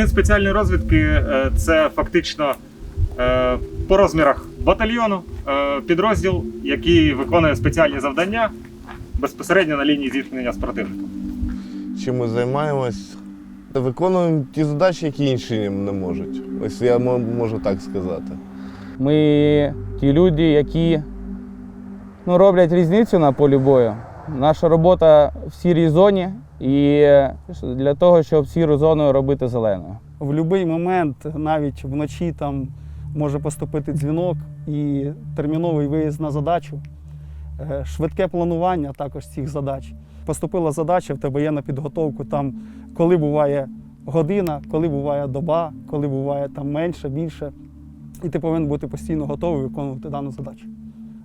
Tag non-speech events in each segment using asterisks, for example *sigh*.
Загін спеціальної розвідки е, це фактично е, по розмірах батальйону е, підрозділ, який виконує спеціальні завдання безпосередньо на лінії зіткнення з противником. Чим ми займаємось? Виконуємо ті задачі, які інші не можуть. Ось я можу так сказати. Ми ті люди, які ну, роблять різницю на полі бою. Наша робота в сірій зоні і для того, щоб сіру зону робити зеленою. В будь-який момент, навіть вночі, там може поступити дзвінок і терміновий виїзд на задачу, Е, швидке планування також цих задач. Поступила задача, в тебе є на підготовку там, коли буває година, коли буває доба, коли буває там менше, більше. І ти повинен бути постійно готовий виконувати дану задачу.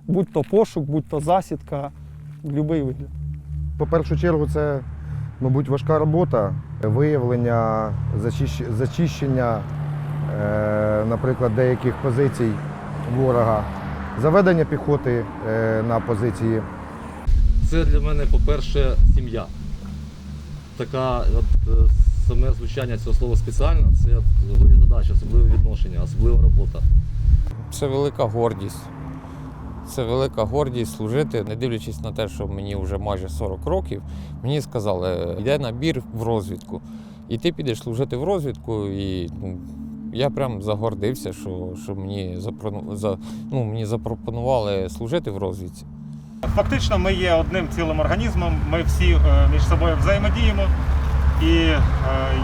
Будь то пошук, будь то засідка, будь-який вигляд. По першу чергу, це, мабуть, важка робота, виявлення, зачищення, е, наприклад, деяких позицій ворога, заведення піхоти е, на позиції. Це для мене, по-перше, сім'я. Така от, е, саме звучання цього слова спеціально це особливі задачі, особливе відношення, особлива робота. Це велика гордість. Це велика гордість служити, не дивлячись на те, що мені вже майже 40 років, мені сказали, йде набір в розвідку. І ти підеш служити в розвідку, і ну, я прям загордився, що, що мені, за, ну, мені запропонували служити в розвідці. Фактично, ми є одним цілим організмом, ми всі е, між собою взаємодіємо. І е,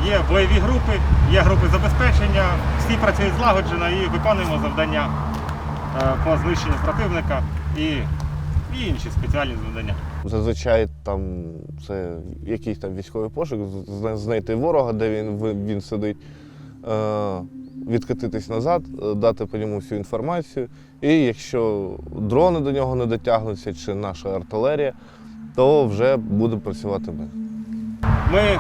є бойові групи, є групи забезпечення, всі працюють злагоджено і виконуємо завдання по знищенню противника і, і інші спеціальні завдання. Зазвичай там це якийсь там військовий пошук, знайти ворога, де він, він сидить, е, відкатитись назад, е, дати по ньому всю інформацію. І якщо дрони до нього не дотягнуться, чи наша артилерія, то вже буде працювати ми. Ми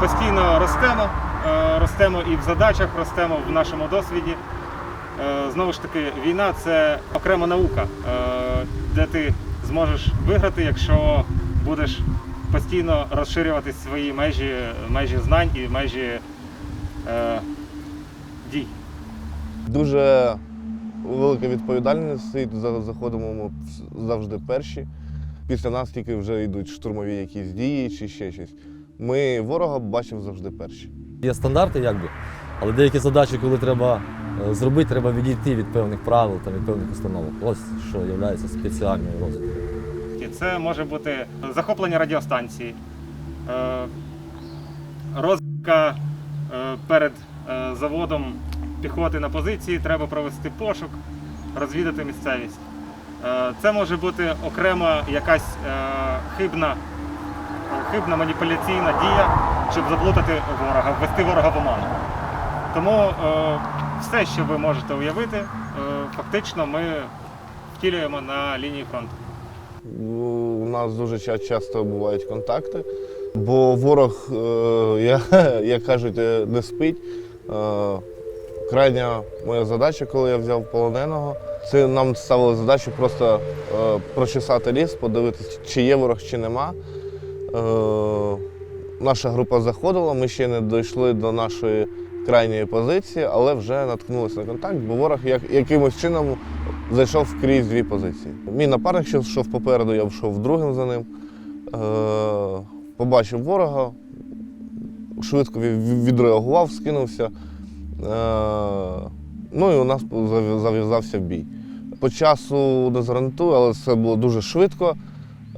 постійно ростемо, е, ростемо і в задачах, ростемо в нашому досвіді. Е, Знову ж таки, війна це окрема наука, е, де ти зможеш виграти, якщо будеш постійно розширювати свої межі, межі знань і межі е, дій. Дуже велика відповідальність стоїть. За- Заходимо ми завжди перші. Після нас тільки вже йдуть штурмові якісь дії чи ще щось. Ми ворога бачимо завжди перші. Є стандарти, якби, але деякі задачі, коли треба зробити, треба відійти від певних правил та від певних установок. Ось що є спеціальною розвідкою. Це може бути захоплення радіостанції, е, розвідка е, перед е, заводом піхоти на позиції, треба провести пошук, розвідати місцевість. Е, Це може бути окрема якась е, хибна, хибна маніпуляційна дія, щоб заплутати ворога, ввести ворога в оману. Тому е, все, що ви можете уявити, е, фактично ми втілюємо на лінії фронту. У нас дуже часто бувають контакти, бо ворог, е, *laughs* як кажуть, е, не спить. Крайня моя задача, коли я взяв полоненого, це нам ставили задачу просто прочесати ліс, подивитися, чи є ворог, чи нема. Наша група заходила, ми ще не дійшли до нашої крайньої позиції, але вже наткнулися на контакт, бо ворог як, якимось чином зайшов крізь дві позиції. Мій напарник що йшов попереду, я йшов другим за ним. Е, побачив ворога, швидко відреагував, скинувся. Е, ну і у нас зав'язався бій. По часу не зарантую, але це було дуже швидко,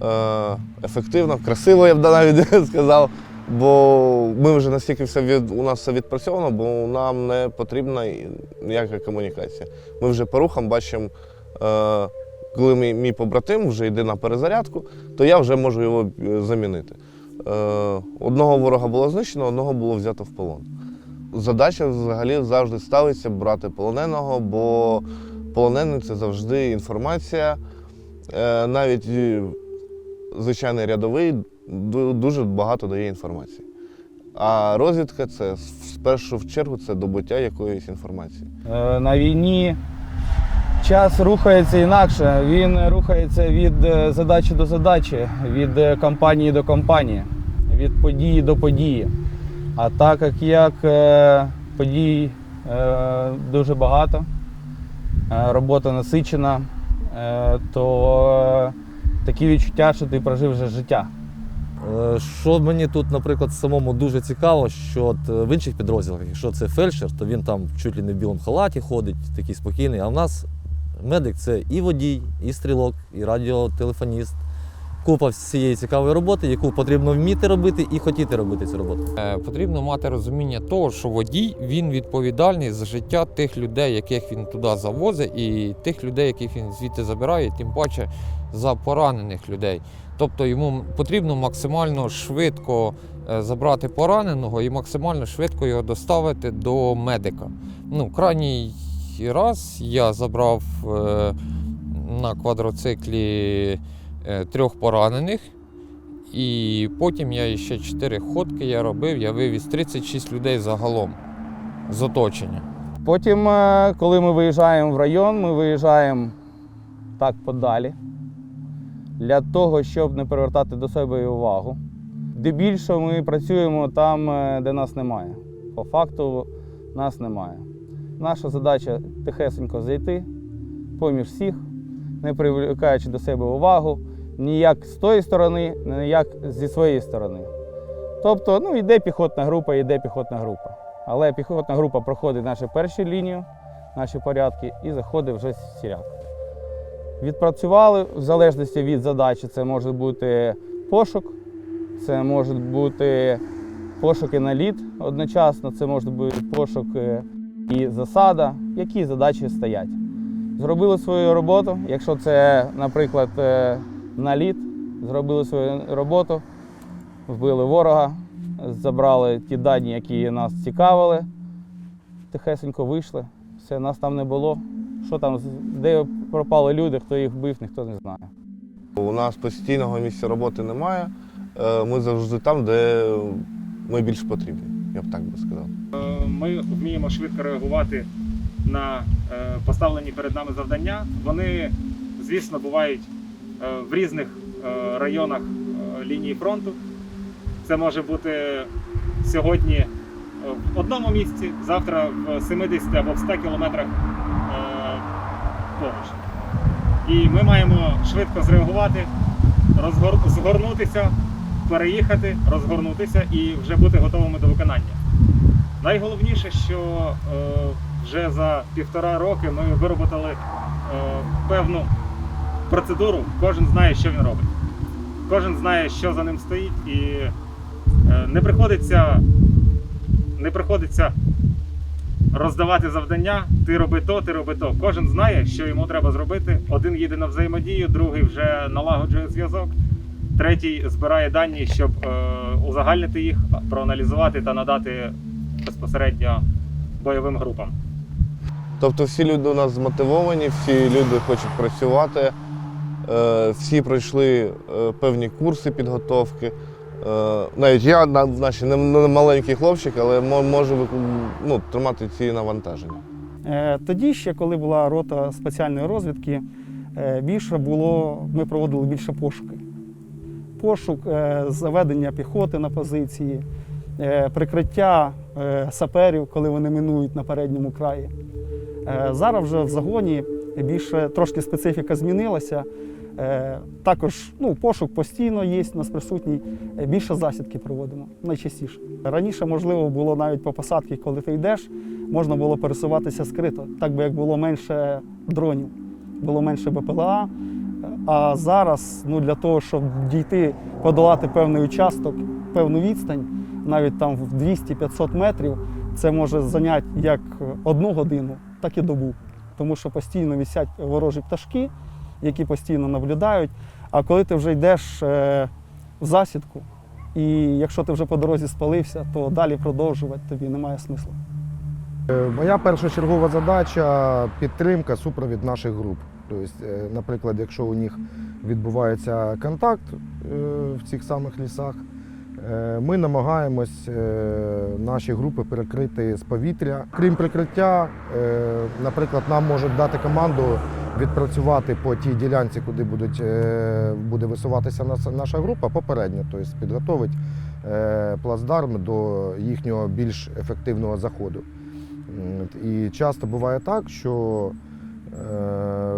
е, ефективно, красиво, я б навіть *laughs* сказав. Бо ми вже настільки все від, у нас все відпрацьовано, бо нам не потрібна ніяка комунікація. Ми вже по рухам бачимо, е, коли мій, мій побратим вже йде на перезарядку, то я вже можу його е, замінити. Е, одного ворога було знищено, одного було взято в полон. Задача взагалі завжди ставиться брати полоненого, бо полонений це завжди інформація. Навіть звичайний рядовий дуже багато дає інформації. А розвідка це в першу чергу це добуття якоїсь інформації. Е, На війні час рухається інакше. Він рухається від е, задачі до задачі, від е, компанії до компанії, від події до події. А так як, подій дуже багато, робота насичена, то такі відчуття, що ти прожив вже життя. Е, Що мені тут, наприклад, самому дуже цікаво, що от е, в інших підрозділах, якщо це фельдшер, то він там чуть ли не в білому халаті ходить, такий спокійний. А в нас медик це і водій, і стрілок, і радіотелефоніст. Купа всієї цікавої роботи, яку потрібно вміти робити і хотіти робити цю роботу. Е, Потрібно мати розуміння того, що водій він відповідальний за життя тих людей, яких він туди завозить, і тих людей, яких він звідти забирає, тим паче за поранених людей. Тобто йому потрібно максимально швидко е, забрати пораненого і максимально швидко його доставити до медика. Ну, крайній раз я забрав е, на квадроциклі трьох поранених. І потім я ще 4 ходки я робив, я вивіз 36 людей загалом з оточення. Потім, е, коли ми виїжджаємо в район, ми виїжджаємо так подалі для того, щоб не привертати до себе увагу. Де більше ми працюємо там, е, де нас немає. По факту нас немає. Наша задача тихесенько зайти поміж всіх, не привлекаючи до себе увагу ніяк з тої сторони, ніяк зі своєї сторони. Тобто, ну, йде піхотна група, йде піхотна група. Але піхотна група проходить наші перші лінію, наші порядки і заходить вже сіряк. Відпрацювали в залежності від задачі. Це може бути пошук, це може бути пошук і наліт одночасно, це може бути пошук е, і засада, які задачі стоять. Зробили свою роботу. Якщо це, наприклад, е, наліт, зробили свою роботу, вбили ворога, забрали ті дані, які нас цікавили, тихесенько вийшли. Все, нас там не було. Що там, де пропали люди, хто їх вбив, ніхто не знає. У нас постійного місця роботи немає. Е, Ми завжди там, де ми більш потрібні, я б так би сказав. Е, Ми вміємо швидко реагувати на е, поставлені перед нами завдання. Вони, звісно, бувають в різних е, районах е, лінії фронту. Це може бути сьогодні е, в одному місці, завтра в 70 або в 100 кілометрах е, поруч. І ми маємо швидко зреагувати, розгор- згорнутися, переїхати, розгорнутися і вже бути готовими до виконання. Найголовніше, що е, вже за півтора роки ми вироботали е, певну процедуру. Кожен знає, що він робить. Кожен знає, що за ним стоїть, і е, не приходиться, не приходиться роздавати завдання. Ти роби то, ти роби то. Кожен знає, що йому треба зробити. Один їде на взаємодію, другий вже налагоджує зв'язок. Третій збирає дані, щоб е, узагальнити їх, проаналізувати та надати безпосередньо бойовим групам. Тобто всі люди у нас змотивовані, всі люди хочуть працювати, всі пройшли е, певні курси підготовки. Е, Навіть я, на- наче не маленький хлопчик, але можу ну, тримати ці навантаження. Е, Тоді ще, коли була рота спеціальної розвідки, е, більше було, ми проводили більше пошуки. Пошук, е, заведення піхоти на позиції, е, прикриття е, саперів, коли вони минують на передньому краї. Е, Зараз вже в загоні більше трошки специфіка змінилася. Е, Також ну, пошук постійно є, у нас присутній. Е, Більше засідки проводимо найчастіше. Раніше, можливо, було навіть по посадці, коли ти йдеш, можна було пересуватися скрито, так би як було менше дронів, було менше БПЛА. А зараз ну, для того, щоб дійти, подолати певний участок, певну відстань, навіть там в 200-500 метрів, це може зайняти як одну годину, так і добу. Тому що постійно висять ворожі пташки, які постійно наблюдають. А коли ти вже йдеш е, в засідку, і якщо ти вже по дорозі спалився, то далі продовжувати тобі немає смислу. Е, Моя першочергова задача підтримка, супровід наших груп. Тобто, е, наприклад, якщо у них відбувається контакт в цих самих лісах, ми намагаємось наші групи перекрити з повітря. Крім прикриття, наприклад, нам можуть дати команду відпрацювати по тій ділянці, куди будуть, е, буде висуватися наша група, попередньо, тобто підготовити е, плацдарм до їхнього більш ефективного заходу. І часто буває так, що е,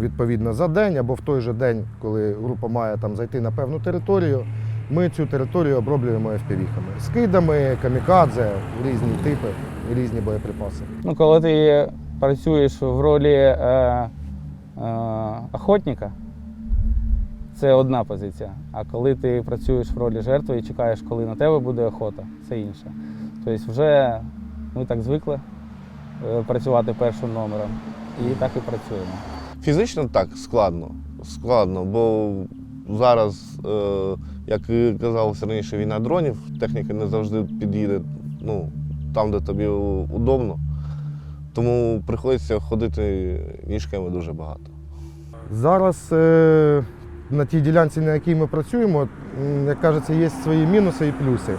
відповідно за день або в той же день, коли група має там зайти на певну територію, ми цю територію оброблюємо FPV-хами. Скидами, камікадзе, різні типи, різні боєприпаси. Ну, коли ти працюєш в ролі е, е, охотника, це одна позиція. А коли ти працюєш в ролі жертви і чекаєш, коли на тебе буде охота, це інше. Тобто вже ми так звикли е, працювати першим номером і так і працюємо. Фізично так складно. Складно, бо зараз, е, як казалося раніше, війна дронів, техніка не завжди під'їде ну, там, де тобі удобно. Тому приходиться ходити ніжками дуже багато. Зараз е, на тій ділянці, на якій ми працюємо, як кажеться, є свої мінуси і плюси.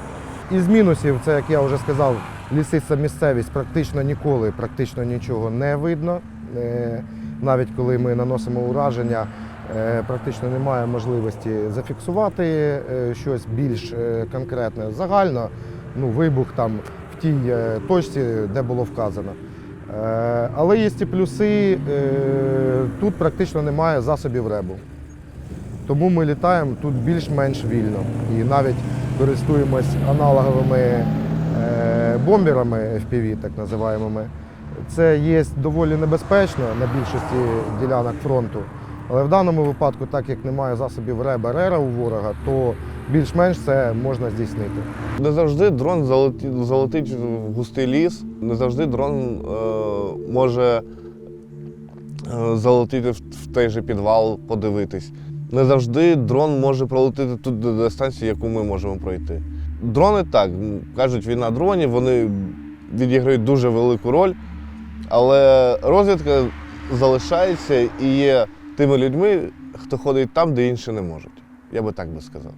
Із мінусів, це, як я вже сказав, лісиста місцевість практично ніколи, практично нічого не видно. Е, навіть коли ми наносимо ураження, е, практично немає можливості зафіксувати щось більш конкретне. Загально, ну, вибух там в тій точці, де було вказано. Е, Але є і плюси, е, тут практично немає засобів ребу. Тому ми літаємо тут більш-менш вільно. І навіть користуємось аналоговими е, бомберами FPV, так називаємо. Це є доволі небезпечно на більшості ділянок фронту. Але в даному випадку, так як немає засобів реба рера у ворога, то більш-менш це можна здійснити. Не завжди дрон залетить в густий ліс, не завжди дрон е, може е, залетіти в, той же підвал, подивитись. Не завжди дрон може пролетіти тут до дистанції, яку ми можемо пройти. Дрони так, кажуть, війна дронів, вони відіграють дуже велику роль, але розвідка залишається і є тими людьми, хто ходить там, де інші не можуть. Я би так би сказав.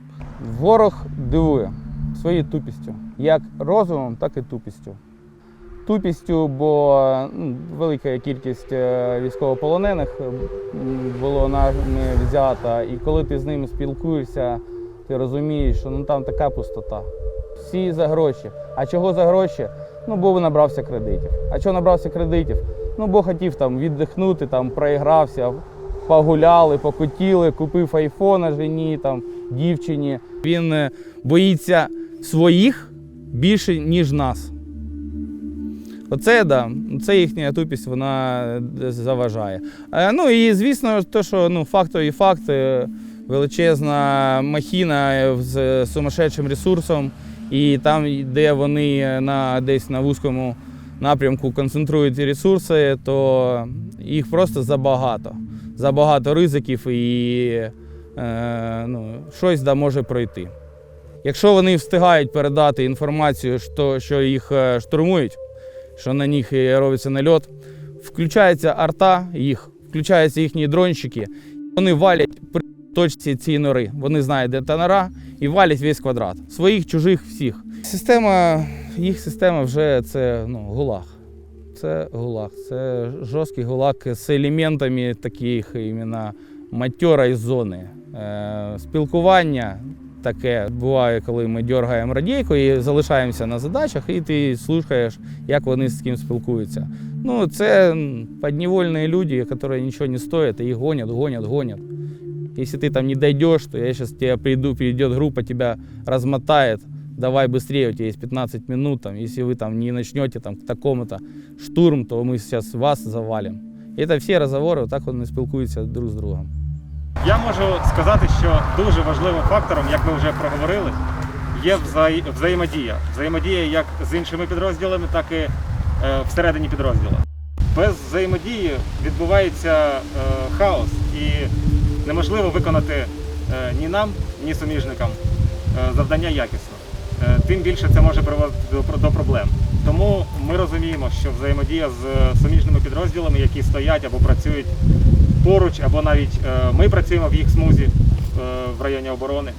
Ворог дивує своєю тупістю, як розумом, так і тупістю. Тупістю, бо ну, велика кількість е, військовополонених було нами взята, і коли ти з ними спілкуєшся, ти розумієш, що ну, там така пустота. Всі за гроші. А чого за гроші? Ну, бо набрався кредитів. А чого набрався кредитів? Ну, бо хотів там віддихнути, там проігрався, погуляли, покутіли, купив айфона жені, там, дівчині. Він е, боїться своїх більше, ніж нас. Оце да, це їхня тупість, вона е, заважає. Е, Ну і звісно, то, що ну, фактові факти, величезна махіна з сумасшедшим ресурсом, і там, де вони на, десь на вузькому напрямку концентрують ресурси, то їх просто забагато. Забагато ризиків і е, ну, щось да може пройти. Якщо вони встигають передати інформацію, що, що їх е, штурмують, що на них робиться нальот, включається арта їх, включаються їхні дронщики, вони валять при точці цієї нори. Вони знають, де та нора, і валять весь квадрат. Своїх, чужих, всіх. Система, їх система вже це ну, гулаг. Це гулаг. Це жорсткий гулаг з елементами таких іменно матьорої зони. Е, спілкування таке буває, коли ми дергаємо радійку і залишаємося на задачах, і ти слухаєш, як вони з ким спілкуються. Ну, це підневольні люди, які нічого не стоять, їх гонять, гонять, гонять. Если ты там не дойдешь, то я сейчас тебе приду, придет группа, тебя размотает, давай быстрее, у тебя есть 15 минут, там, если вы там не начнете там, к такому-то штурм, то мы сейчас вас завалим. І це всі розговори, отак вони спілкуються друг з другом. Я можу сказати, що дуже важливим фактором, як ми вже проговорили, є взаї- взаємодія. Взаємодія як з іншими підрозділами, так і е, всередині підрозділу. Без взаємодії відбувається е, хаос і неможливо виконати е, ні нам, ні суміжникам е, завдання якісно. Е, Тим більше це може приводити до, проблем. Тому ми розуміємо, що взаємодія з суміжними підрозділами, які стоять або працюють поруч, або навіть е, ми працюємо в їх смузі е, в районі оборони.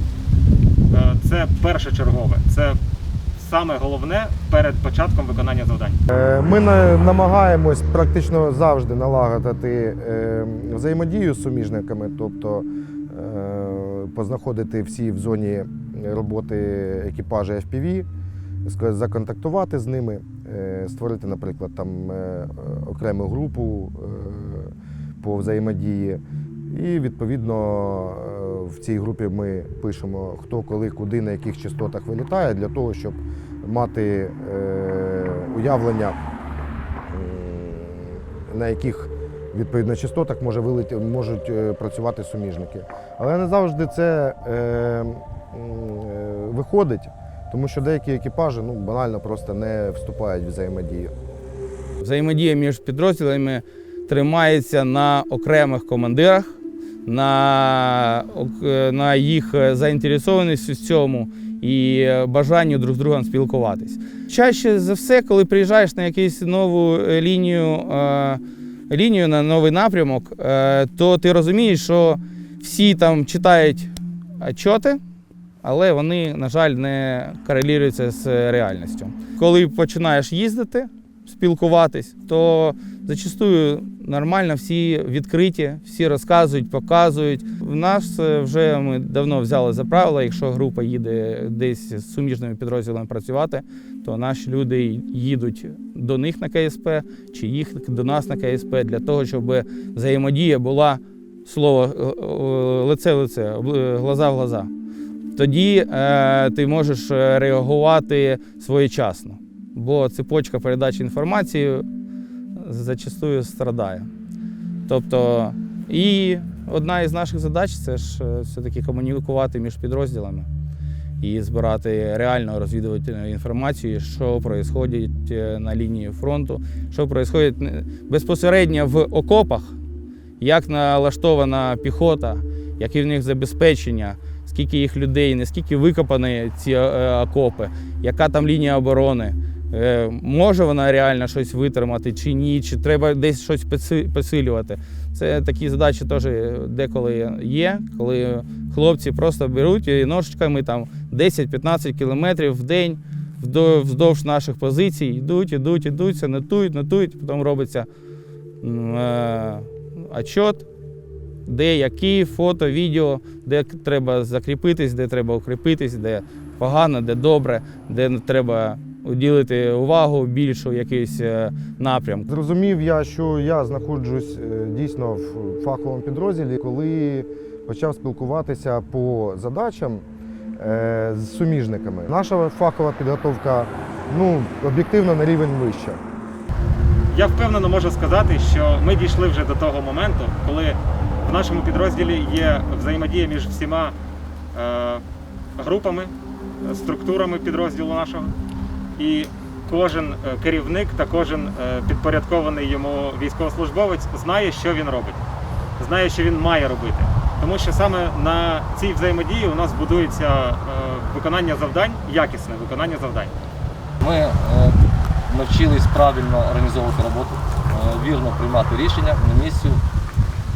Е, Це першочергове. Це саме головне перед початком виконання завдань. Е, Ми на- намагаємось практично завжди налагодити е, взаємодію з суміжниками, тобто е, познаходити всі в зоні роботи екіпажа FPV, законтактувати з ними, е, створити, наприклад, там е, окрему групу е, по взаємодії. І відповідно в цій групі ми пишемо, хто коли, куди, на яких частотах вилітає, для того, щоб мати уявлення, на яких відповідно частотах може вилеті, можуть е, працювати суміжники. Але не завжди це е, е, виходить, тому що деякі екіпажі ну, банально просто не вступають в взаємодію. Взаємодія між підрозділами тримається на окремих командирах, на, е, на їх заінтересованості в цьому і е, бажанню друг з другом спілкуватись. Чаще за все, коли приїжджаєш на якусь нову лінію, лінію на новий напрямок, е, то ти розумієш, що всі там читають отчоти, але вони, на жаль, не корелюються з реальністю. Коли починаєш їздити, спілкуватись, то зачастую нормально всі відкриті, всі розказують, показують. В нас е, вже ми давно взяли за правило, якщо група їде десь з суміжними підрозділами працювати, то наші люди їдуть до них на КСП чи їх до нас на КСП для того, щоб взаємодія була слово е, е, лице в лице, глаза в глаза. Тоді е, ти можеш реагувати своєчасно бо цепочка передачі інформації зачастую страдає. Тобто, і одна із наших задач це ж е, все-таки комунікувати між підрозділами і збирати реально розвідувальну інформацію, що відбувається на лінії фронту, що відбувається безпосередньо в окопах, як налаштована піхота, які в них забезпечення, скільки їх людей, наскільки викопані ці е, окопи, яка там лінія оборони. Е, Може вона реально щось витримати чи ні, чи треба десь щось підсилювати. Це такі задачі теж деколи є, коли хлопці просто беруть і ножичками там 10-15 кілометрів в день вздовж наших позицій, йдуть, йдуть, йдуть, нотують, нотують, потім робиться е, отчет, де які фото, відео, де треба закріпитись, де треба укріпитись, де погано, де добре, де треба уділити увагу більшу якийсь е, напрям. Зрозумів я, що я знаходжусь е, дійсно в фаховому підрозділі, коли почав спілкуватися по задачам е, з суміжниками. Наша фахова підготовка ну, об'єктивно на рівень вища. Я впевнено можу сказати, що ми дійшли вже до того моменту, коли в нашому підрозділі є взаємодія між всіма е, групами, структурами підрозділу нашого. І кожен е, керівник та кожен е, підпорядкований йому військовослужбовець знає, що він робить, знає, що він має робити. Тому що саме на цій взаємодії у нас будується е, виконання завдань, якісне виконання завдань. Ми навчились правильно організовувати роботу, вірно приймати рішення на місці,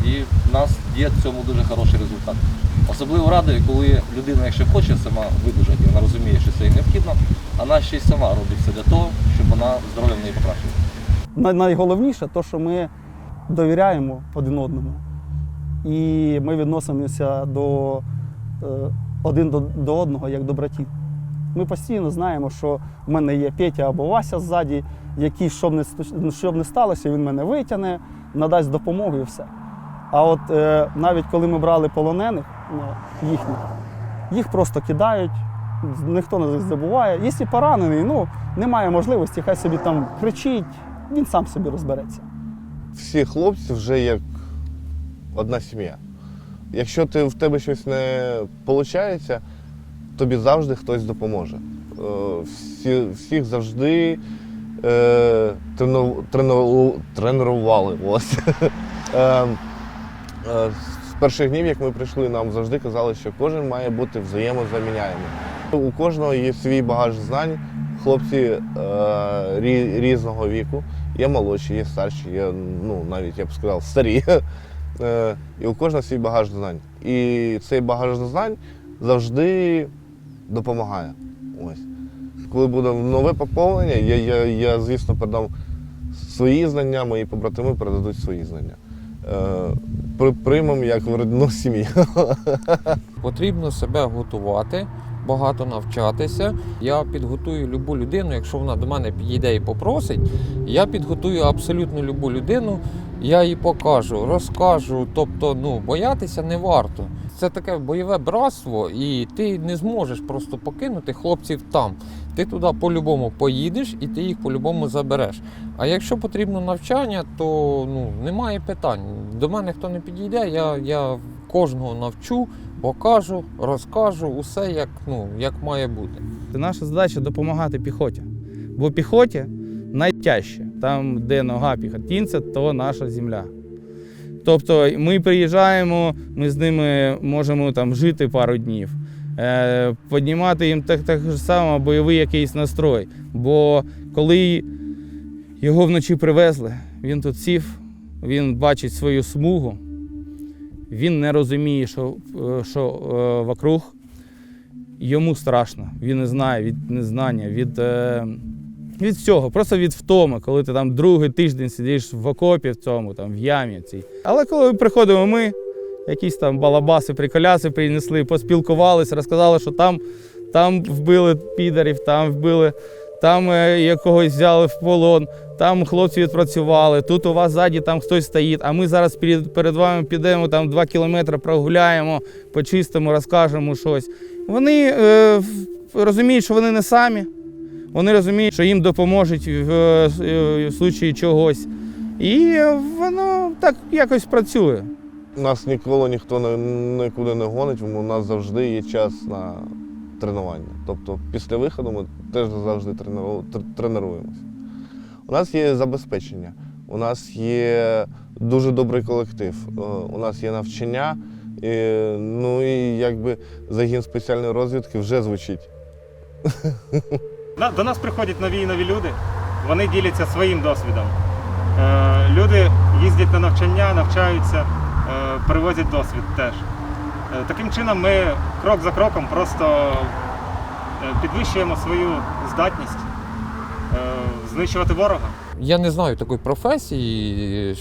і в нас є в цьому дуже хороший результат. Особливо радує, коли людина, якщо хоче сама видужати, вона розуміє, що це їй необхідно, вона ще й сама робить все для того, щоб вона здоров'я в неї покращилося. Най- Найголовніше те, що ми довіряємо один одному. І ми відносимося до, е, один до, до одного як до братів. Ми постійно знаємо, що в мене є Петя або Вася ззаді, який, що б не, що не сталося, він мене витягне, надасть допомогу і все. А от е, навіть коли ми брали полонених ну, їхніх, їх просто кидають, ніхто не забуває. Якщо поранений, ну немає можливості, хай собі там кричить, він сам собі розбереться. Всі хлопці вже як одна сім'я. Якщо ти, в тебе щось не виходить, тобі завжди хтось допоможе. Е, Всі, всіх завжди е, трену, трену, тренували. Ось. *laughs* Е, е, З перших днів, як ми прийшли, нам завжди казали, що кожен має бути взаємозаміняємий. У кожного є свій багаж знань. Хлопці е, різного віку. Є молодші, є старші, є, ну, навіть я б сказав, старі. *laughs* Е, І у кожного свій багаж знань. І цей багаж знань завжди допомагає. Ось. Коли буде нове поповнення, я, я, я звісно, передам свої знання, мої побратими передадуть свої знання. Е, приймемо як в родну сім'ю. *laughs* Потрібно себе готувати, багато навчатися. Я підготую любу людину, якщо вона до мене підійде і попросить, я підготую абсолютно любу людину, я їй покажу, розкажу. Тобто, ну, боятися не варто. Це таке бойове братство, і ти не зможеш просто покинути хлопців там. Ти туди по-любому поїдеш і ти їх по-любому забереш. А якщо потрібно навчання, то ну, немає питань. До мене хто не підійде, я, я кожного навчу, покажу, розкажу усе як, ну, як має бути. Наша задача допомагати піхоті. Бо піхоті найтяжче. Там, де нога піхотінця, то наша земля. Тобто ми приїжджаємо, ми з ними можемо там жити пару днів, е, піднімати їм так, так само бойовий якийсь настрой. Бо коли його вночі привезли, він тут сів, він бачить свою смугу, він не розуміє, що, е, що е, вокруг йому страшно. Він не знає від незнання, від, від всього, просто від втоми, коли ти там другий тиждень сидиш в окопі в цьому, там, в ямі цій. Але коли приходимо ми, якісь там балабаси, приколяси принесли, поспілкувалися, розказали, що там, там вбили підарів, там вбили, там е, якогось взяли в полон, там хлопці відпрацювали, тут у вас ззаді там хтось стоїть, а ми зараз перед, перед вами підемо там два кілометри, прогуляємо, почистимо, розкажемо щось. Вони е, розуміють, що вони не самі. Вони розуміють, що їм допоможуть в, е, в случаї чогось. І воно так якось працює. Нас ніколи ніхто не, нікуди не гонить, у нас завжди є час на тренування. Тобто після виходу ми теж завжди тренуємося. У нас є забезпечення, у нас є дуже добрий колектив, е, у нас є навчання, і, ну і якби загін спеціальної розвідки вже звучить. *laughs* До нас приходять нові і нові люди, вони діляться своїм досвідом. Е, Люди їздять на навчання, навчаються, е, привозять досвід теж. Е, Таким чином ми крок за кроком просто підвищуємо свою здатність знищувати ворога. Я не знаю такої професії,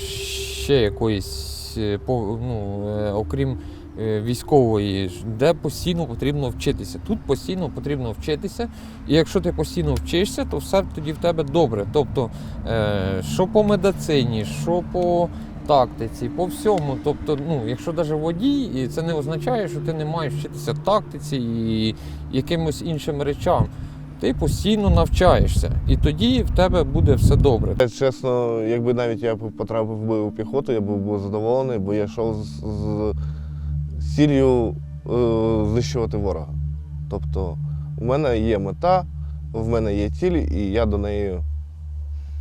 ще якоїсь, ну, окрім військової, де постійно потрібно вчитися. Тут постійно потрібно вчитися, і якщо ти постійно вчишся, то все тоді в тебе добре. Тобто, е, що по медицині, що по тактиці, по всьому. Тобто, ну, якщо навіть водій, і це не означає, що ти не маєш вчитися тактиці і якимось іншим речам. Ти постійно навчаєшся, і тоді в тебе буде все добре. Чесно, якби навіть я потрапив би у піхоту, я був би задоволений, бо я йшов з, з ціллю е, знищувати ворога. Тобто, у мене є мета, в мене є ціль, і я до неї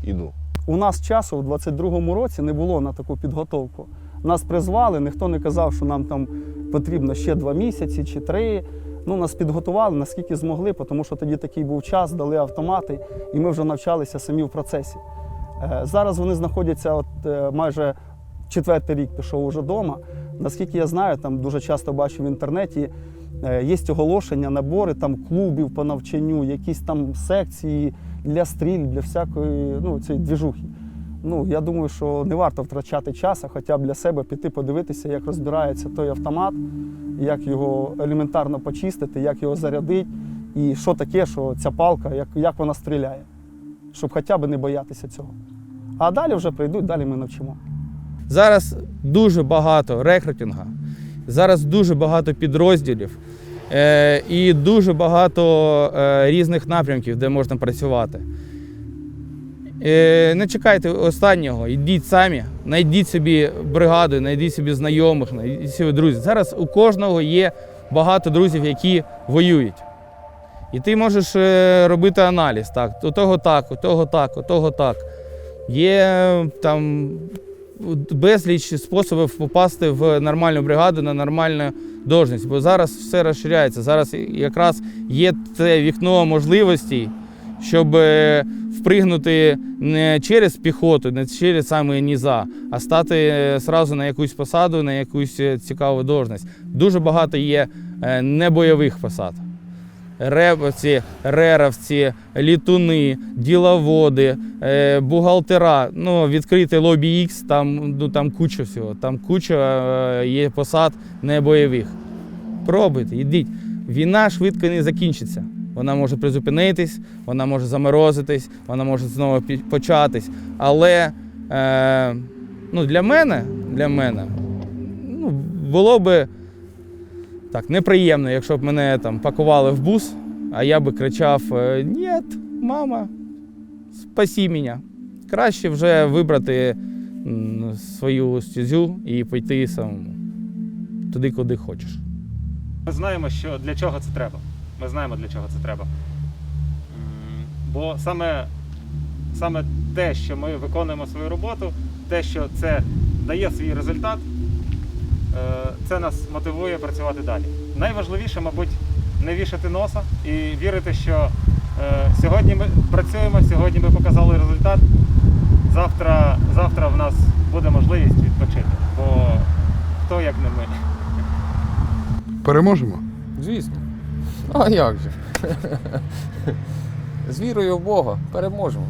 йду. У нас часу у 22-му році не було на таку підготовку. Нас призвали, ніхто не казав, що нам там потрібно ще два місяці чи три. Ну, нас підготували наскільки змогли, тому що тоді такий був час, дали автомати, і ми вже навчалися самі в процесі. Е, Зараз вони знаходяться от е, майже четвертий рік пішов уже вдома. Наскільки я знаю, там дуже часто бачу в інтернеті, е, є оголошення, набори там клубів по навчанню, якісь там секції для стріль, для всякої ну, цієї двіжухи. Ну, я думаю, що не варто втрачати час, а хоча б для себе піти подивитися, як розбирається той автомат, як його елементарно почистити, як його зарядити, і що таке, що ця палка, як, як вона стріляє, щоб хоча б не боятися цього. А далі вже прийдуть, далі ми навчимо. Зараз дуже багато рекрутинга, зараз дуже багато підрозділів е, і дуже багато е, різних напрямків, де можна працювати. Е, не чекайте останнього, йдіть самі, знайдіть собі бригаду, знайдіть собі знайомих, знайдіть собі друзів. Зараз у кожного є багато друзів, які воюють. І ти можеш робити аналіз. Так, у того так, у того так, у того так. Є там безліч способів попасти в нормальну бригаду на нормальну должність, бо зараз все розширяється. Зараз якраз є це вікно можливостей, щоб е, впригнути не через піхоту, не через саме ніза, а стати е, сразу на якусь посаду, на якусь е, цікаву должність. Дуже багато є е, небойових посад. Реповці, реровці, літуни, діловоди, е, бухгалтера. Ну, відкрити лобі X, там, ну, там куча всього. Там куча е, є посад небойових. Пробуйте, йдіть. Війна швидко не закінчиться. Вона може призупинитись, вона може заморозитись, вона може знову початись. Але е, ну, для мене, для мене ну, було би так, неприємно, якщо б мене там пакували в бус, а я би кричав: е, Ні, мама, спасі мене. Краще вже вибрати свою стезю і пойти сам туди, куди хочеш. Ми знаємо, що для чого це треба. Ми знаємо, для чого це треба. Бо саме, саме те, що ми виконуємо свою роботу, те, що це дає свій результат, це нас мотивує працювати далі. Найважливіше, мабуть, не вішати носа і вірити, що е, сьогодні ми працюємо, сьогодні ми показали результат. Завтра, завтра в нас буде можливість відпочити. Бо хто як не ми. Переможемо. Звісно. А як же? *laughs* З вірою в Бога переможемо.